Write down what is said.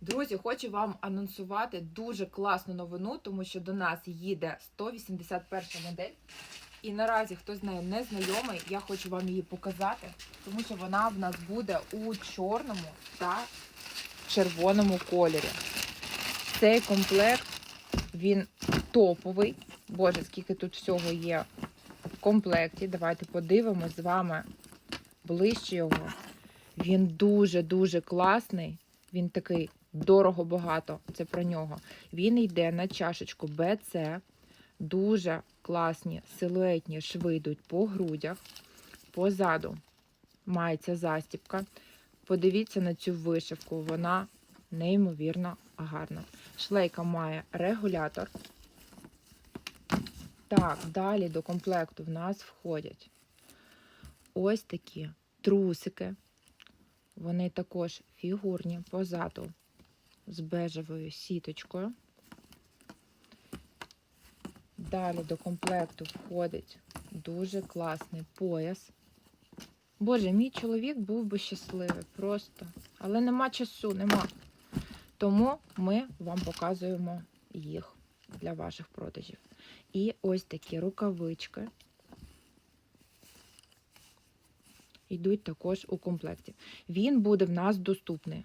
Друзі, хочу вам анонсувати дуже класну новину, тому що до нас їде 181 модель. І наразі, хто з нею не знайомий, я хочу вам її показати, тому що вона в нас буде у чорному та червоному кольорі. Цей комплект він топовий. Боже, скільки тут всього є в комплекті. Давайте подивимось з вами ближче його. Він дуже-дуже класний. Він такий дорого багато. Це про нього. Він йде на чашечку BC. Дуже класні силуетні шви йдуть по грудях. Позаду мається застібка. Подивіться на цю вишивку, вона неймовірно гарна. Шлейка має регулятор. Так, далі до комплекту в нас входять ось такі трусики. Вони також фігурні позаду з бежевою сіточкою. Далі до комплекту входить дуже класний пояс. Боже, мій чоловік був би щасливий просто. Але нема часу, нема. Тому ми вам показуємо їх для ваших продажів. І ось такі рукавички йдуть також у комплекті. Він буде в нас доступний